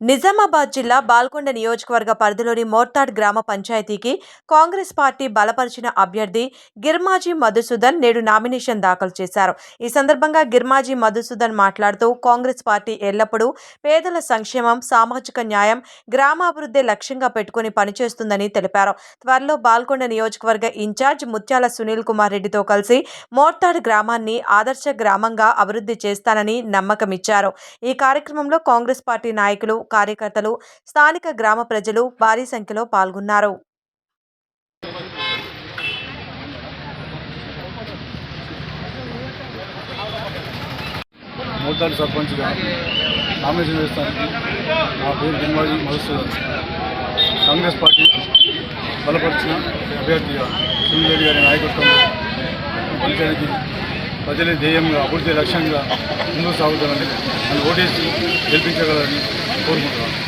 నిజామాబాద్ జిల్లా బాల్కొండ నియోజకవర్గ పరిధిలోని మోర్తాడ్ గ్రామ పంచాయతీకి కాంగ్రెస్ పార్టీ బలపరిచిన అభ్యర్థి గిర్మాజీ మధుసూదన్ నేడు నామినేషన్ దాఖలు చేశారు. ఈ సందర్భంగా గిర్మాజీ మధుసూదన్ మాట్లాడుతూ కాంగ్రెస్ పార్టీ ఎల్లప్పుడూ పేదల సంక్షేమం సామాజిక న్యాయం గ్రామాభివృద్ధి లక్ష్యంగా పెట్టుకుని పనిచేస్తుందని తెలిపారు. త్వరలో బాల్కొండ నియోజకవర్గ ఇన్ఛార్జ్ ముత్యాల సునీల్ కుమార్ రెడ్డితో కలిసి మోర్తాడ్ గ్రామాన్ని ఆదర్శ గ్రామంగా అభివృద్ధి చేస్తానని నమ్మకమిచ్చారు. ఈ కార్యక్రమంలో కాంగ్రెస్ పార్టీ నాయకులు కార్యకర్తలు స్థానిక గ్రామ ప్రజలు భారీ సంఖ్యలో పాల్గొన్నారు. మోతాడు సర్పంచ్గా నామినేషన్ వేస్తానికి నా పేరు గిరిమాజీ మధుసూదన్. కాంగ్రెస్ పార్టీ బలపరిచిన అభ్యర్థిగా సునీల్ గారి నాయకత్వంలో పనిచేయడానికి ప్రజలే ధ్యేయంగా అభివృద్ధి లక్ష్యంగా ముందుకు సాగుతామని నన్ను ఓటేసి గెలిపించగలని போடுங்க